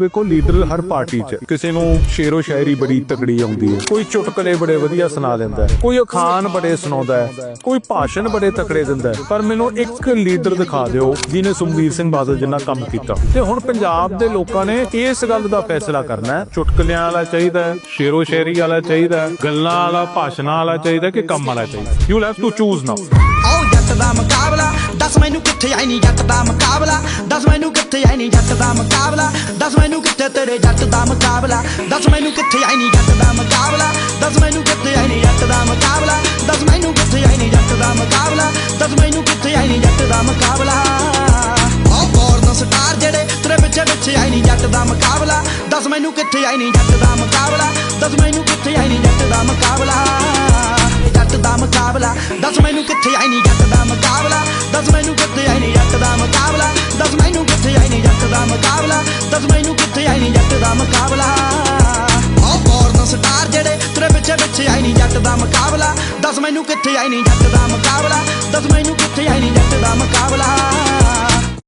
ਵੇਖੋ ਲੀਡਰ ਹਰ ਪਾਰਟੀ 'ਚ ਕਿਸੇ ਨੂੰ ਸ਼ੇਰੋ ਸ਼ਾਇਰੀ ਬੜੀ ਤਕੜੀ ਆਉਂਦੀ ਹੈ। ਕੋਈ ਚੁਟਕਲੇ ਬੜੇ ਵਧੀਆ ਸੁਣਾ ਦਿੰਦਾ ਹੈ। ਕੋਈ ਅਖਾਣ ਬੜੇ ਸੁਣਾਉਂਦਾ ਹੈ। ਕੋਈ ਭਾਸ਼ਣ ਬੜੇ ਤਕੜੇ ਦਿੰਦਾ ਹੈ। ਪਰ ਮੈਨੂੰ ਇੱਕ ਲੀਡਰ ਦਿਖਾ ਦਿਓ, ਜਿਹਨੇ ਸੁਖਬੀਰ ਸਿੰਘ ਬਾਦਲ ਜਿੰਨਾ ਕੰਮ ਕੀਤਾ। ਤੇ ਹੁਣ ਪੰਜਾਬ ਦੇ ਲੋਕਾਂ ਨੇ ਇਸ ਗੱਲ ਦਾ ਫੈਸਲਾ ਕਰਨਾ ਹੈ। ਚੁਟਕਲਿਆਂ ਵਾਲਾ ਚਾਹੀਦਾ ਹੈ, ਸ਼ੇਰੋ ਸ਼ਾਇਰੀ ਵਾਲਾ ਚਾਹੀਦਾ ਹੈ, ਗੱਲਾਂ ਵਾਲਾ, ਭਾਸ਼ਣਾਂ ਵਾਲਾ ਚਾਹੀਦਾ ਕਿ ਕੰਮ ਵਾਲਾ ਚਾਹੀਦਾ you have to choose now ਆਓ ਜੱਟ ਦਾ ਮੁਕਾਬਲਾ। ਦੱਸ ਮੈਨੂੰ ਕਿੱਥੇ ਆਈ ਨਹੀਂ ਜੱਟ ਦਾ ਮੁਕਾਬਲਾ? ਮੁਕਾਬਲਾ ਦੱਸ ਮੈਨੂੰ ਕਿੱਥੇ ਤੇਰੇ ਜੱਟ ਦਾ ਮੁਕਾਬਲਾ ਦੱਸ ਮੈਨੂੰ ਕਿੱਥੇ ਆਈ ਨਹੀਂ ਜੱਟ ਦਾ ਮੁਕਾਬਲਾ ਦੱਸ ਮੈਨੂੰ ਕਿੱਥੇ ਆਈ ਨਹੀਂ ਜੱਟ ਦਾ ਮੁਕਾਬਲਾ ਦੱਸ ਮੈਨੂੰ ਕਿੱਥੇ ਆਈ ਨਹੀਂ ਜੱਟ ਦਾ ਮੁਕਾਬਲਾ ਦੱਸ ਮੈਨੂੰ ਕਿੱਥੇ ਆਈ ਨਹੀਂ ਜੱਟ ਦਾ ਮੁਕਾਬਲਾ ਆਓ ਬੋਰਨ ਸਟਾਰ ਜਿਹੜੇ ਤੇਰੇ ਪਿੱਛੇ ਪਿੱਛੇ ਆਈ ਨਹੀਂ ਜੱਟ ਦਾ ਮੁਕਾਬਲਾ ਦੱਸ ਮੈਨੂੰ ਕਿੱਥੇ ਆਈ ਨਹੀਂ ਜੱਟ ਦਾ ਮੁਕਾਬਲਾ ਦੱਸ ਮੈਨੂੰ ਕਿੱਥੇ ਆਈ ਨਹੀਂ ਜੱਟ ਦਾ ਮੁਕਾਬਲਾ ਜੱਟ ਦਾ ਮੁਕਾਬਲਾ ਦੱਸ ਮੈਨੂੰ ਕਿੱਥੇ ਆਈ ਨਹੀਂ ਜੱਟ ਦਾ ਮੁਕਾਬਲਾ ਦੱਸ ਮੈਨੂੰ ਕਿੱਥੇ ਆਈ ਨਹੀਂ ਜੱਟ ਮੁਕਾਬਲਾ। ਆਓ ਬੋਰਨ ਸਟਾਰ ਜਿਹੜੇ ਤੇਰੇ ਪਿੱਛੇ ਪਿੱਛੇ ਆਈ ਨਹੀਂ ਜੱਟ ਦਾ ਮੁਕਾਬਲਾ। ਦੱਸ ਮੈਨੂੰ ਕਿੱਥੇ ਆਈ ਨਹੀਂ ਜੱਟ ਦਾ ਮੁਕਾਬਲਾ। ਦੱਸ ਮੈਨੂੰ ਕਿੱਥੇ ਆਈ ਨਹੀਂ ਜੱਟ ਦਾ ਮੁਕਾਬਲਾ।